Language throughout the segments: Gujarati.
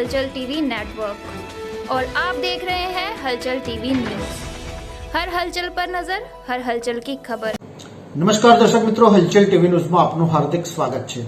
हलचल टीवी नेटवर्क और आप देख रहे हैं हलचल टीवी न्यूज हर हलचल पर नजर हर हलचल की खबर નમસ્કાર દર્શક મિત્રો હલચલ ટીવી ન્યૂઝમાં આપનું હાર્દિક સ્વાગત છે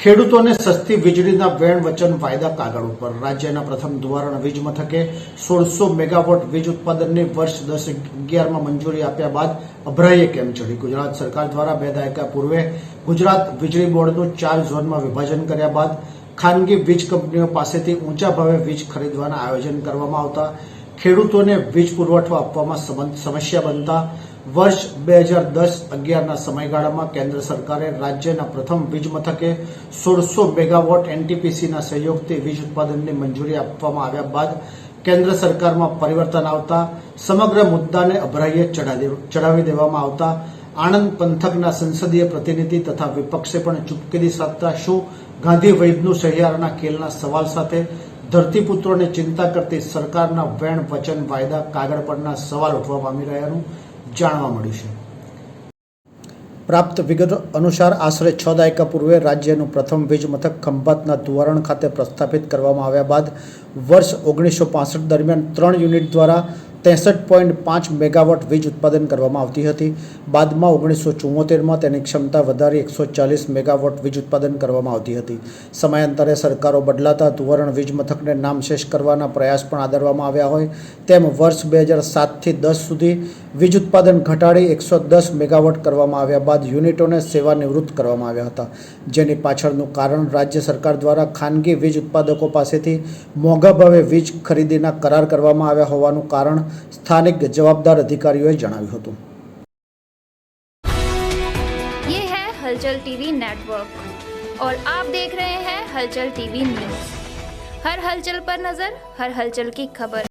ખેડૂતોને સસ્તી વીજળીના વેણ વચન વાયદા કાગળ ઉપર રાજ્યના પ્રથમ ધોવારણ વીજ મથકે સોળસો મેગાવોટ વીજ ઉત્પાદનની વર્ષ દસ અગિયારમાં મંજૂરી આપ્યા બાદ અભરાઈએ કેમ ચડી ગુજરાત સરકાર દ્વારા બે દાયકા પૂર્વે ગુજરાત વીજળી બોર્ડનું ચાર ઝોનમાં વિભાજન કર્યા બાદ ખાનગી વીજ કંપનીઓ પાસેથી ઊંચા ભાવે વીજ ખરીદવાના આયોજન કરવામાં આવતા. ખેડૂતોને વીજ પુરવઠો આપવામાં સમ- સમસ્યા બનતા વર્ષ બે હજાર દસ અગિયારના સમયગાળામાં કેન્દ્ર સરકારે રાજ્યના પ્રથમ વીજ મથકે સોળસો મેગાવોટ એનટીપીસીના સહયોગથી વીજ ઉત્પાદનની મંજૂરી આપવામાં આવ્યા બાદ કેન્દ્ર સરકારમાં પરિવર્તન આવતા, સમગ્ર મુદ્દાને અભરાઈએ ચડાવી દેવામાં આવતા આણંદ પંથકના સંસદીય પ્રતિનિધિ તથા વિપક્ષે પણ ચૂપકીદી સાધતા શું? ગાંધી વૈદનું સહિયારાના કેલના સવાલ સાથે ધરતીપુત્રોને ચિંતા કરતી સરકારના વેણ વચન વાયદા કાગળ પરના સવાલ ઉઠવા પામી રહ્યાનું જાણવા મળ્યું છે. પ્રાપ્ત વિગત અનુસાર આશરે છ દાયકા પૂર્વે રાજ્યનું પ્રથમ વીજ મથક ખંભાતના ધુવારણ ખાતે પ્રસ્થાપિત કરવામાં આવ્યા બાદ વર્ષ ઓગણીસો દરમિયાન ત્રણ યુનિટ દ્વારા ત્રેસઠ પોઈન્ટ પાંચ મેગાવોટ વીજ ઉત્પાદન કરવામાં આવતી હતી. બાદમાં ઓગણીસો ચુમ્મોતેરમાં તેની ક્ષમતા વધારી એકસો ચાલીસ મેગાવોટ વીજ ઉત્પાદન કરવામાં આવતી હતી. સમયાંતરે સરકારો બદલાતા ધુવારણ વીજ મથકને નામશેષ કરવાના પ્રયાસ પણ આદરવામાં આવ્યા હોય તેમ વર્ષ બે હજાર સાતથી દસ સુધી વીજ ઉત્પાદન ઘટાડી એકસો દસ મેગાવોટ કરવામાં આવ્યા બાદ યુનિટોને સેવા નિવૃત્ત કરવામાં આવ્યા હતા. જેની પાછળનું કારણ રાજ્ય સરકાર દ્વારા ખાનગી વીજ ઉત્પાદકો પાસેથી મોંઘા ભાવે વીજ ખરીદીના કરાર કરવામાં આવ્યા હોવાનું કારણ સ્થાનિક જવાબદાર અધિકારીઓએ જણાવ્યું હતું ये है हलचल टीवी नेटवर्क और आप देख रहे हैं हलचल टीवी न्यूज हर हलचल पर नजर हर हलचल की खबर